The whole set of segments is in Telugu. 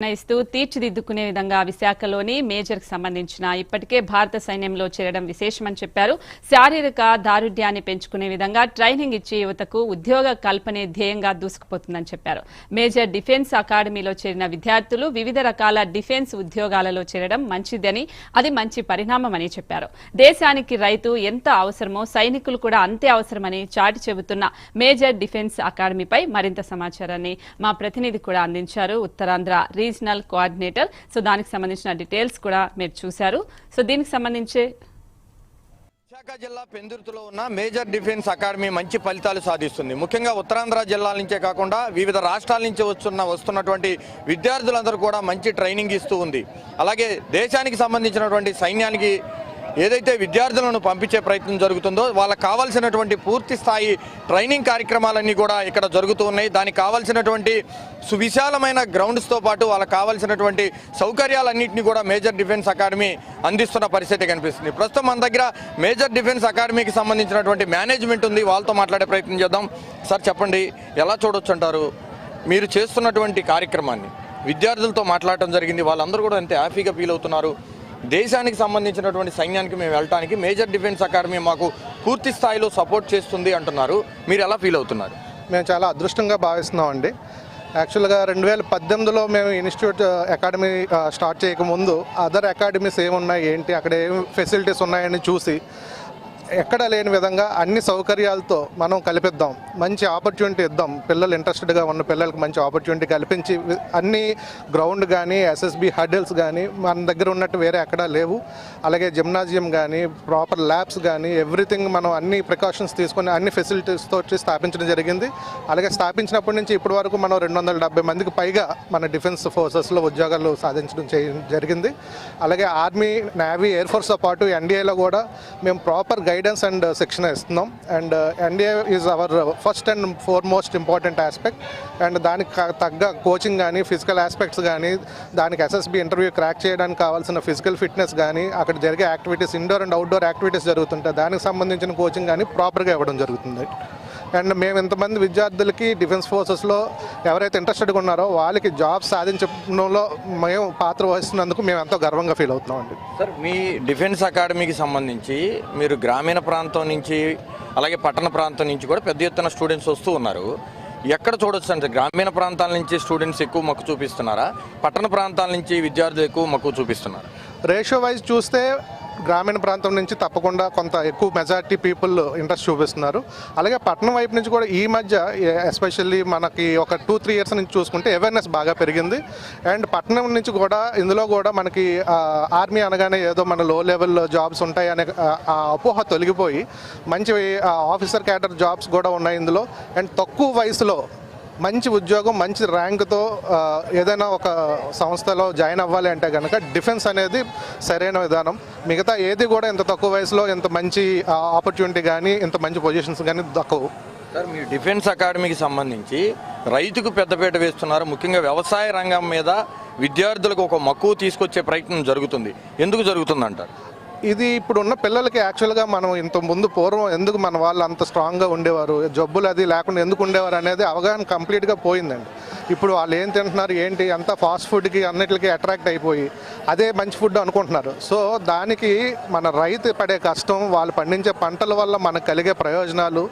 నిర్ణయిస్తూ తీర్చిదిద్దుకునే విధంగా విశాఖలోని మేజర్కి సంబంధించిన ఇప్పటికే భారత సైన్యంలో చేరడం విశేషమని చెప్పారు. శారీరక దారుఢ్యాన్ని పెంచుకునే విధంగా ట్రైనింగ్ ఇచ్చి యువతకు ఉద్యోగ కల్పనే ధ్యేయంగా దూసుకుపోతుందని చెప్పారు. మేజర్ డిఫెన్స్ అకాడమీలో చేరిన విద్యార్థులు వివిధ రకాల డిఫెన్స్ ఉద్యోగాలలో చేరడం మంచిదని అది మంచి పరిణామమని చెప్పారు. దేశానికి రైతు ఎంత అవసరమో సైనికులు కూడా అంతే అవసరమని చాటి చెబుతున్న మేజర్ డిఫెన్స్ అకాడమీపై మరింత సమాచారాన్ని మా ప్రతినిధి కూడా అందించారు. Uttarandhra regional coordinator. సో దానికి సంబంధించిన డీటెయిల్స్ కూడా మీరు చూశారు. సో దీనికి సంబంధించి విశాఖ జిల్లా పెందుర్తిలో ఉన్న మేజర్ డిఫెన్స్ అకాడమీ మంచి ఫలితాలు సాధిస్తుంది. ముఖ్యంగా ఉత్తరాంధ్ర జిల్లాల నుంచే కాకుండా వివిధ రాష్ట్రాల నుంచి వస్తున్న వస్తున్నటువంటి విద్యార్థులందరూ కూడా మంచి ట్రైనింగ్ ఇస్తూ ఉంది. అలాగే దేశానికి సంబంధించినటువంటి సైన్యానికి ఏదైతే విద్యార్థులను పంపించే ప్రయత్నం జరుగుతుందో వాళ్ళకి కావాల్సినటువంటి పూర్తి స్థాయి ట్రైనింగ్ కార్యక్రమాలన్నీ కూడా ఇక్కడ జరుగుతూ ఉన్నాయి. దానికి కావాల్సినటువంటి సువిశాలమైన గ్రౌండ్స్తో పాటు వాళ్ళకి కావాల్సినటువంటి సౌకర్యాలన్నింటినీ కూడా మేజర్ డిఫెన్స్ అకాడమీ అందిస్తున్న పరిస్థితి కనిపిస్తుంది. ప్రస్తుతం మన దగ్గర మేజర్ డిఫెన్స్ అకాడమీకి సంబంధించినటువంటి మేనేజ్మెంట్ ఉంది. వాళ్ళతో మాట్లాడే ప్రయత్నం చేద్దాం. సార్ చెప్పండి. ఎలా చూడొచ్చు అంటారు మీరు చేస్తున్నటువంటి కార్యక్రమాన్ని విద్యార్థులతో మాట్లాడటం జరిగింది. వాళ్ళందరూ కూడా అంతే హ్యాపీగా ఫీల్ అవుతున్నారు. దేశానికి సంబంధించినటువంటి సైన్యానికి మేము వెళ్ళటానికి మేజర్ డిఫెన్స్ అకాడమీ మాకు పూర్తి స్థాయిలో సపోర్ట్ చేస్తుంది అంటున్నారు. మీరు ఎలా ఫీల్ అవుతున్నారు? మేము చాలా అదృష్టంగా భావిస్తున్నాం అండి యాక్చువల్గా రెండు వేల పద్దెనిమిదిలో మేము ఇన్స్టిట్యూట్ అకాడమీ స్టార్ట్ చేయకముందు అదర్ అకాడమీస్ ఏమున్నాయి ఏంటి అక్కడ ఏం ఫెసిలిటీస్ ఉన్నాయని చూసి ఎక్కడ లేని విధంగా అన్ని సౌకర్యాలతో మనం కల్పిద్దాం. మంచి ఆపర్చునిటీ ఇద్దాం. పిల్లలు ఇంట్రెస్టెడ్గా ఉన్న పిల్లలకు మంచి ఆపర్చునిటీ కల్పించి అన్ని గ్రౌండ్ కానీ ఎస్ఎస్బి హడిల్స్ కానీ మన దగ్గర ఉన్నట్టు వేరే ఎక్కడా లేవు. అలాగే జిమ్నాజియం కానీ ప్రాపర్ ల్యాబ్స్ కానీ ఎవ్రీథింగ్ మనం అన్ని ప్రికాషన్స్ తీసుకొని అన్ని ఫెసిలిటీస్తో వచ్చి స్థాపించడం జరిగింది. అలాగే స్థాపించినప్పటి నుంచి ఇప్పటి వరకు మనం రెండు వందల డెబ్బై మందికి పైగా మన డిఫెన్స్ ఫోర్సెస్లో ఉద్యోగాలు సాధించడం జరిగింది. అలాగే ఆర్మీ నేవీ ఎయిర్ ఫోర్స్తో పాటు ఎన్డీఏలో కూడా మేము ప్రాపర్ గైడ్ గైడెన్స్ అండ్ శిక్షణ ఇస్తున్నాం. And NDA is our first and foremost important aspect and దానికి తగ్గ కోచింగ్ కానీ ఫిజికల్ ఆస్పెక్ట్స్ కానీ దానికి ఎస్ఎస్బి ఇంటర్వ్యూ క్రాక్ చేయడానికి కావాల్సిన ఫిజికల్ ఫిట్నెస్ కానీ అక్కడ జరిగే activities indoor and outdoor activities జరుగుతుంటాయి. దానికి సంబంధించిన కోచింగ్ కానీ ప్రాపర్గా ఇవ్వడం జరుగుతుంది. అండ్ మేము ఇంతమంది విద్యార్థులకి డిఫెన్స్ ఫోర్సెస్లో ఎవరైతే ఇంట్రెస్టెడ్గా ఉన్నారో వాళ్ళకి జాబ్ సాధించడంలో మేము పాత్ర వహిస్తున్నందుకు మేము ఎంతో గర్వంగా ఫీల్ అవుతున్నాం అండి సార్ మీ డిఫెన్స్ అకాడమీకి సంబంధించి మీరు గ్రామీణ ప్రాంతం నుంచి అలాగే పట్టణ ప్రాంతం నుంచి కూడా పెద్ద ఎత్తున స్టూడెంట్స్ వస్తూ ఉన్నారు. ఎక్కడ చూడొచ్చు అంటే గ్రామీణ ప్రాంతాల నుంచి స్టూడెంట్స్ ఎక్కువ మక్కువ చూపిస్తున్నారా? పట్టణ ప్రాంతాల నుంచి విద్యార్థులు ఎక్కువ మక్కువ చూపిస్తున్నారా? రేషియో వైజ్ చూస్తే గ్రామీణ ప్రాంతం నుంచి తప్పకుండా కొంత ఎక్కువ మెజారిటీ పీపుల్ ఇంట్రెస్ట్ చూపిస్తున్నారు. అలాగే పట్టణం వైపు నుంచి కూడా ఈ మధ్య ఎస్పెషల్లీ మనకి ఒక టూ త్రీ ఇయర్స్ నుంచి చూసుకుంటే అవేర్నెస్ బాగా పెరిగింది. అండ్ పట్టణం నుంచి కూడా ఇందులో కూడా మనకి ఆర్మీ అనగానే ఏదో మన లో లెవెల్ జాబ్స్ ఉంటాయి అనే ఆ అపోహ తొలగిపోయి మంచి ఆఫీసర్ క్యాడర్ జాబ్స్ కూడా ఉన్నాయి ఇందులో. అండ్ తక్కువ వయసులో మంచి ఉద్యోగం మంచి ర్యాంక్తో ఏదైనా ఒక సంస్థలో జాయిన్ అవ్వాలి అంటే కనుక డిఫెన్స్ అనేది సరైన విధానం. మిగతా ఏది కూడా ఇంత తక్కువ వయసులో ఇంత మంచి ఆపర్చునిటీ కానీ ఇంత మంచి పొజిషన్స్ కానీ దక్కవు. సార్ మీ డిఫెన్స్ అకాడమీకి సంబంధించి రైతుకు పెద్దపీట వేస్తున్నారు. ముఖ్యంగా వ్యవసాయ రంగం మీద విద్యార్థులకు ఒక మక్కువ తీసుకొచ్చే ప్రయత్నం జరుగుతుంది. ఎందుకు జరుగుతుందంటారు? ఇది ఇప్పుడు ఉన్న పిల్లలకి యాక్చువల్గా మనం ఇంత ముందు పూర్వం ఎందుకు మన వాళ్ళు అంత స్ట్రాంగ్గా ఉండేవారు? జబ్బులు అది లేకుండా ఎందుకు ఉండేవారు అనేది అవగాహన కంప్లీట్గా పోయిందండి. ఇప్పుడు వాళ్ళు ఏం తింటున్నారు ఏంటి అంతా ఫాస్ట్ ఫుడ్కి అన్నిటికీ అట్రాక్ట్ అయిపోయి అదే మంచి ఫుడ్ అనుకుంటున్నారు. సో దానికి మన రైతు పడే కష్టం వాళ్ళు పండించే పంటల వల్ల మనకు కలిగే ప్రయోజనాలు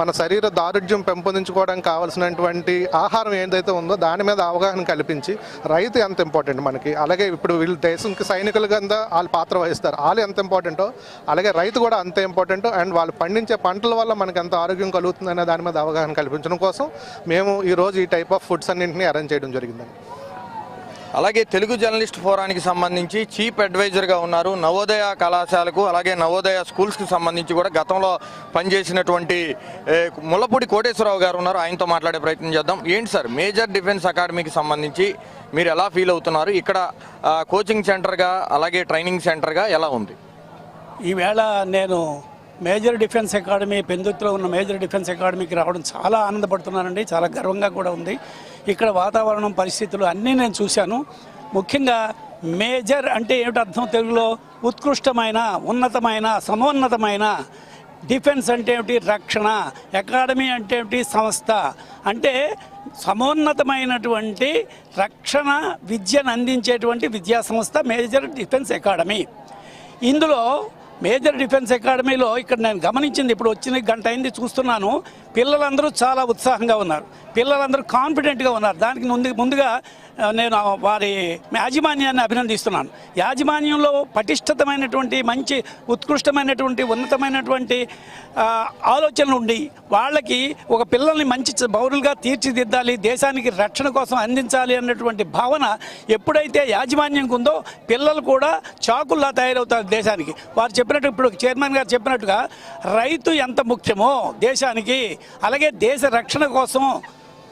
మన శరీర దారుఢ్యం పెంపొందించుకోవడానికి కావాల్సినటువంటి ఆహారం ఏదైతే ఉందో దాని మీద అవగాహన కల్పించి రైతు ఎంత ఇంపార్టెంట్ మనకి. అలాగే ఇప్పుడు వీళ్ళు దేశంకి సైనికులు కింద వాళ్ళు పాత్ర వహిస్తారు. వాళ్ళు ఎంత ఇంపార్టెంటో అలాగే రైతు కూడా అంతే ఇంపార్టెంట్ అండ్ వాళ్ళు పండించే పంటల వల్ల మనకి ఎంత ఆరోగ్యం కలుగుతుంది అనే దాని మీద అవగాహన కల్పించడం కోసం మేము ఈ రోజు ఈ టైప్ ఆఫ్ ఫుడ్స్ అన్ని అన్నింటినీ అరేంజ్ చేయడం జరిగిందండి. అలాగే తెలుగు జర్నలిస్ట్ ఫోరానికి సంబంధించి చీఫ్ అడ్వైజర్గా ఉన్నారు నవోదయ కళాశాలకు అలాగే నవోదయ స్కూల్స్కి సంబంధించి కూడా గతంలో పనిచేసినటువంటి ముల్లపూడి కోటేశ్వరరావు గారు ఉన్నారు. ఆయనతో మాట్లాడే ప్రయత్నం చేద్దాం. ఏంటి సార్ మేజర్ డిఫెన్స్ అకాడమీకి సంబంధించి మీరు ఎలా ఫీల్ అవుతున్నారు? ఇక్కడ కోచింగ్ సెంటర్గా అలాగే ట్రైనింగ్ సెంటర్గా ఎలా ఉంది? ఈవేళ నేను మేజర్ డిఫెన్స్ అకాడమీ పెందుత్తులో ఉన్న మేజర్ డిఫెన్స్ అకాడమీకి రావడం చాలా ఆనందపడుతున్నానండి. చాలా గర్వంగా కూడా ఉంది. ఇక్కడ వాతావరణం పరిస్థితులు అన్నీ నేను చూశాను. ముఖ్యంగా మేజర్ అంటే ఏమిటి అర్థం తెలుగులో? ఉత్కృష్టమైన ఉన్నతమైన సమోన్నతమైన. డిఫెన్స్ అంటే ఏమిటి? రక్షణ. అకాడమీ అంటే ఏమిటి? సంస్థ. అంటే సమున్నతమైనటువంటి రక్షణ విద్యను అందించేటువంటి విద్యా సంస్థ మేజర్ డిఫెన్స్ అకాడమీ. ఇందులో మేజర్ డిఫెన్స్ అకాడమీలో ఇక్కడ నేను గమనించింది ఇప్పుడు వచ్చిన గంట అయింది చూస్తున్నాను. పిల్లలందరూ చాలా ఉత్సాహంగా ఉన్నారు. పిల్లలందరూ కాన్ఫిడెంట్గా ఉన్నారు. దానికి ముందు ముందుగా నేను వారి యాజమాన్యాన్ని అభినందిస్తున్నాను. యాజమాన్యంలో పటిష్టతమైనటువంటి మంచి ఉత్కృష్టమైనటువంటి ఉన్నతమైనటువంటి ఆలోచనలు ఉండి వాళ్ళకి ఒక పిల్లల్ని మంచి బౌరులుగా పౌరులుగా తీర్చిదిద్దాలి దేశానికి రక్షణ కోసం అందించాలి అన్నటువంటి భావన ఎప్పుడైతే యాజమాన్యంకి ఉందో పిల్లలు కూడా చాకుల్లా తయారవుతారు దేశానికి. వారు చెప్పినట్టు ఇప్పుడు చైర్మన్ గారు చెప్పినట్టుగా రైతు ఎంత ముఖ్యమో దేశానికి అలాగే దేశ రక్షణ కోసం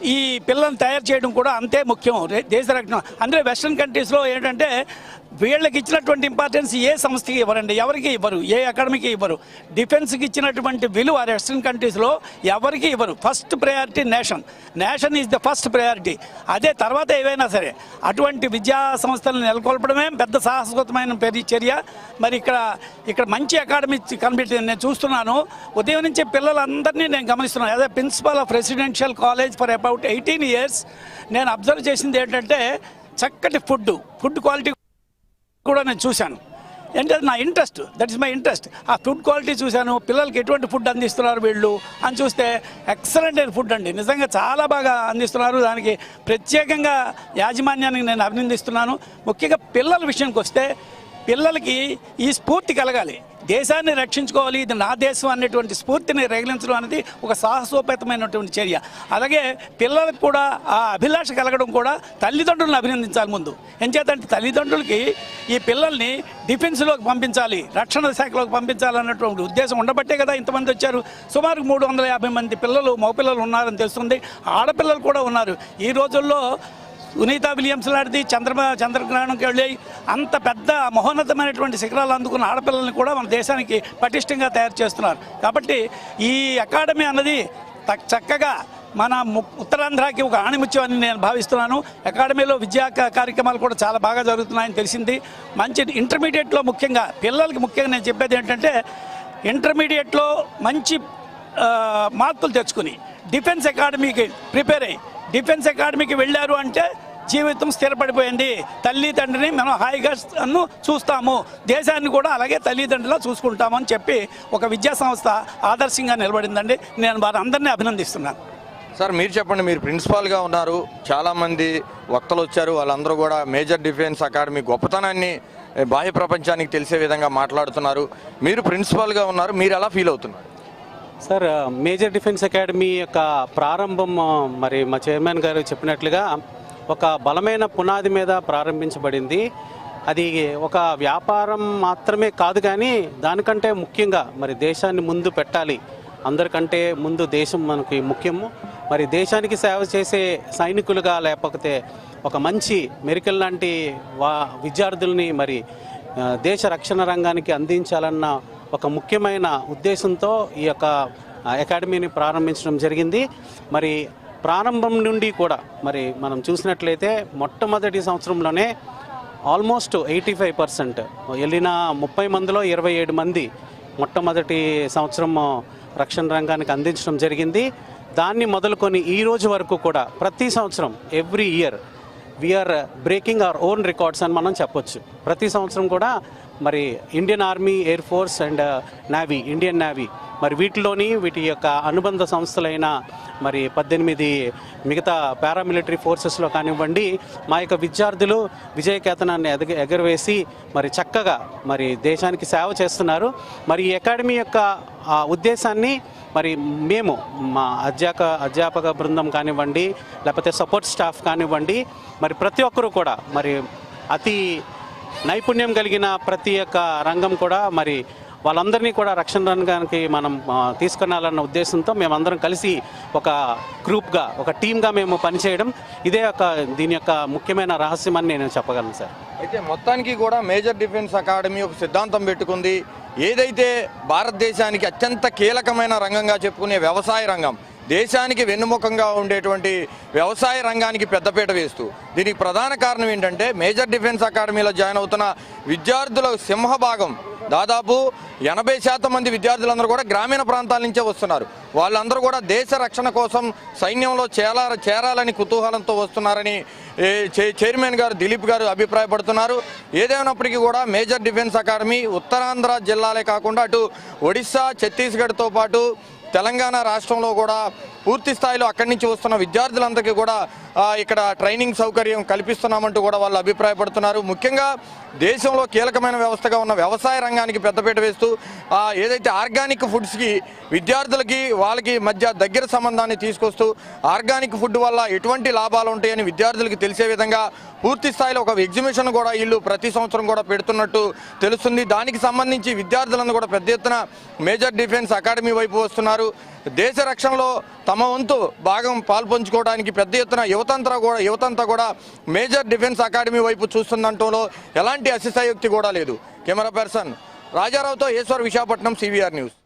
ఈ పిల్లల్ని తయారు చేయడం కూడా అంతే ముఖ్యం. రే- దేశ రక్షణ. అందులో వెస్ట్రన్ కంట్రీస్లో ఏంటంటే వీళ్ళకి ఇచ్చినటువంటి ఇంపార్టెన్స్ ఏ సంస్థకి ఇవ్వరండి? ఎవరికి ఇవ్వరు? ఏ అకాడమీకి ఇవ్వరు? డిఫెన్స్కి ఇచ్చినటువంటి విలువ వెస్ట్రన్ కంట్రీస్లో ఎవరికి ఇవ్వరు? First priority nation nation is the first priority అదే తర్వాత ఏవైనా సరే అటువంటి విద్యా సంస్థలను నెలకొల్పడమే పెద్ద సాహసోతమైన చర్య. మరి ఇక్కడ ఇక్కడ మంచి అకాడమీ కనిపెట్టి నేను చూస్తున్నాను. ఉదయం నుంచి పిల్లలందరినీ నేను గమనిస్తున్నాను. అదే principal of residential college for about eighteen years నేను అబ్జర్వ్ చేసింది ఏంటంటే చక్కటి ఫుడ్ ఫుడ్ క్వాలిటీ కూడా నేను చూశాను. అంటే నా interest that is my interest ఆ ఫుడ్ క్వాలిటీ చూశాను పిల్లలకి ఎటువంటి ఫుడ్ అందిస్తున్నారు వీళ్ళు అని చూస్తే ఎక్సలెంట్ అయిన ఫుడ్ అండి. నిజంగా చాలా బాగా అందిస్తున్నారు. దానికి ప్రత్యేకంగా యాజమాన్యానికి నేను అభినందిస్తున్నాను. ముఖ్యంగా పిల్లల విషయానికి వస్తే పిల్లలకి ఈ స్ఫూర్తి కలగాలి. దేశాన్ని రక్షించుకోవాలి. ఇది నా దేశం అనేటువంటి స్ఫూర్తిని రగిలించడం అనేది ఒక సాహసోపేతమైనటువంటి చర్య. అలాగే పిల్లలకు కూడా ఆ అభిలాష కలగడం కూడా తల్లిదండ్రులను అభినందించాలి ముందు. ఎంచేతంటే తల్లిదండ్రులకి ఈ పిల్లల్ని డిఫెన్స్లోకి పంపించాలి రక్షణ శాఖలోకి పంపించాలన్నటువంటి ఉద్దేశం ఉండబట్టే కదా ఇంతమంది వచ్చారు. సుమారు మూడు వందల యాభై మంది పిల్లలు మగపిల్లలు ఉన్నారని తెలుస్తుంది. ఆడపిల్లలు కూడా ఉన్నారు. ఈ రోజుల్లో సునీత విలియమ్స్ లాంటిది చంద్ర చంద్రగ్రహణంకి వెళ్ళి అంత పెద్ద మహోన్నతమైనటువంటి శిఖరాలు అందుకున్న ఆడపిల్లల్ని కూడా మన దేశానికి పటిష్టంగా తయారు చేస్తున్నారు. కాబట్టి ఈ అకాడమీ అన్నది చక్కగా మన ము- ఉత్తరాంధ్రకి ఒక ఆణిముత్యం అని నేను భావిస్తున్నాను. అకాడమీలో విద్యా కార్యక్రమాలు కూడా చాలా బాగా జరుగుతున్నాయని తెలిసింది. మంచి ఇంటర్మీడియట్లో ముఖ్యంగా పిల్లలకి ముఖ్యంగా నేను చెప్పేది ఏంటంటే ఇంటర్మీడియట్లో మంచి మార్పులు మార్కులు తెచ్చుకుని డిఫెన్స్ అకాడమీకి ప్రిపేర్ అయ్యి డిఫెన్స్ అకాడమీకి వెళ్ళారు అంటే జీవితం స్థిరపడిపోయింది. తల్లిదండ్రిని మనం హాయిగా చూస్తాము. దేశాన్ని కూడా అలాగే తల్లిదండ్రులా చూసుకుంటామని చెప్పి ఒక విద్యా సంస్థ ఆదర్శంగా నిలబడిందండి. నేను వారి అందరినీ అభినందిస్తున్నాను. సార్ మీరు చెప్పండి మీరు ప్రిన్సిపాల్గా ఉన్నారు. చాలామంది వక్తలు వచ్చారు. వాళ్ళందరూ కూడా మేజర్ డిఫెన్స్ అకాడమీ గొప్పతనాన్ని బాహ్య ప్రపంచానికి తెలిసే విధంగా మాట్లాడుతున్నారు. మీరు ప్రిన్సిపాల్గా ఉన్నారు. మీరు ఎలా ఫీల్ అవుతున్నారు? సార్ మేజర్ డిఫెన్స్ అకాడమీ యొక్క ప్రారంభం మరి మా చైర్మన్ గారు చెప్పినట్లుగా ఒక బలమైన పునాది మీద ప్రారంభించబడింది. అది ఒక వ్యాపారం మాత్రమే కాదు కానీ దానికంటే ముఖ్యంగా మరి దేశాన్ని ముందు పెట్టాలి. అందరికంటే ముందు దేశం మనకి ముఖ్యము. మరి దేశానికి సేవ చేసే సైనికులుగా లేకపోతే ఒక మంచి మెరికల్ లాంటి వా విద్యార్థుల్ని మరి దేశ రక్షణ రంగానికి అందించాలన్న ఒక ముఖ్యమైన ఉద్దేశంతో ఈ యొక్క అకాడమీని ప్రారంభించడం జరిగింది. మరి ప్రారంభం నుండి కూడా మరి మనం చూసినట్లయితే మొట్టమొదటి సంవత్సరంలోనే ఆల్మోస్ట్ ఎయిటీ ఫైవ్ పర్సెంట్ వెళ్ళిన ముప్పై మందిలో ఇరవై ఏడు మంది మొట్టమొదటి సంవత్సరం రక్షణ రంగానికి అందించడం జరిగింది. దాన్ని మొదలుకొని ఈ రోజు వరకు కూడా ప్రతి సంవత్సరం every year we're breaking our own records అని మనం చెప్పొచ్చు. ప్రతి సంవత్సరం కూడా మరి Indian Army Air Force and Navy Indian Navy. మరి వీటిలోని వీటి యొక్క అనుబంధ సంస్థలైన మరి పద్దెనిమిది మిగతా పారామిలిటరీ ఫోర్సెస్లో కానివ్వండి మా యొక్క విద్యార్థులు విజయకేతనాన్ని ఎదగ ఎగరవేసి మరి చక్కగా మరి దేశానికి సేవ చేస్తున్నారు. మరి ఈ అకాడమీ యొక్క ఆ ఉద్దేశాన్ని మరి మేము మా అధ్యాపక అధ్యాపక బృందం కానివ్వండి లేకపోతే సపోర్ట్ స్టాఫ్ కానివ్వండి మరి ప్రతి ఒక్కరూ కూడా మరి అతి నైపుణ్యం కలిగిన ప్రతి ఒక్క రంగం కూడా మరి వాళ్ళందరినీ కూడా రక్షణ రంగానికి మనం ఆ, ఉద్దేశంతో మేమందరం కలిసి ఒక గ్రూప్గా ఒక టీమ్గా మేము పనిచేయడం ఇదే ఒక దీని యొక్క ముఖ్యమైన రహస్యం అని నేను చెప్పగలను సార్. అయితే మొత్తానికి కూడా మేజర్ డిఫెన్స్ అకాడమీ ఒక సిద్ధాంతం పెట్టుకుంది. ఏదైతే భారతదేశానికి అత్యంత కీలకమైన రంగంగా చెప్పుకునే వ్యవసాయ రంగం దేశానికి వెన్నుముఖంగా ఉండేటువంటి వ్యవసాయ రంగానికి పెద్దపీట వేస్తూ దీనికి ప్రధాన కారణం ఏంటంటే మేజర్ డిఫెన్స్ అకాడమీలో జాయిన్ అవుతున్న విద్యార్థుల సింహభాగం. దాదాపు ఎనభై శాతం మంది విద్యార్థులందరూ కూడా గ్రామీణ ప్రాంతాల నుంచే వస్తున్నారు. వాళ్ళందరూ కూడా దేశ రక్షణ కోసం సైన్యంలో చేరా చేరాలని కుతూహలంతో వస్తున్నారని చైర్మన్ గారు దిలీప్ గారు అభిప్రాయపడుతున్నారు. ఏదేమైనప్పటికీ కూడా మేజర్ డిఫెన్స్ అకాడమీ ఉత్తరాంధ్ర జిల్లాలే కాకుండా అటు ఒడిశా ఛత్తీస్గఢ్తో పాటు తెలంగాణ రాష్ట్రంలో కూడా పూర్తి స్థాయిలో అక్కడి నుంచి వస్తున్న విద్యార్థులందరికీ కూడా ఇక్కడ ట్రైనింగ్ సౌకర్యం కల్పిస్తున్నామంటూ కూడా వాళ్ళు అభిప్రాయపడుతున్నారు. ముఖ్యంగా దేశంలో కీలకమైన వ్యవస్థగా ఉన్న వ్యవసాయ రంగానికి పెద్దపీట వేస్తూ ఏదైతే ఆర్గానిక్ ఫుడ్స్కి విద్యార్థులకి వాళ్ళకి మధ్య దగ్గర సంబంధాన్ని తీసుకొస్తూ ఆర్గానిక్ ఫుడ్ వల్ల ఎటువంటి లాభాలు ఉంటాయని విద్యార్థులకి తెలిసే విధంగా పూర్తి స్థాయిలో ఒక ఎగ్జిబిషన్ కూడా వీళ్ళు ప్రతి సంవత్సరం కూడా పెడుతున్నట్టు తెలుస్తుంది. దానికి సంబంధించి విద్యార్థులందరూ కూడా పెద్ద ఎత్తున మేజర్ డిఫెన్స్ అకాడమీ వైపు వస్తున్నారు. దేశ రక్షణలో తమ వంతు భాగం పాల్పంచుకోవడానికి పెద్ద ఎత్తున యువతంతా కూడా యువతంతా కూడా మేజర్ డిఫెన్స్ అకాడమీ వైపు చూస్తుందంటంలో ఎలాంటి అతిశయోక్తి కూడా లేదు. కెమెరా పర్సన్ రాజారావుతో ఈశ్వర్ విశాఖపట్నం సివిఆర్ న్యూస్.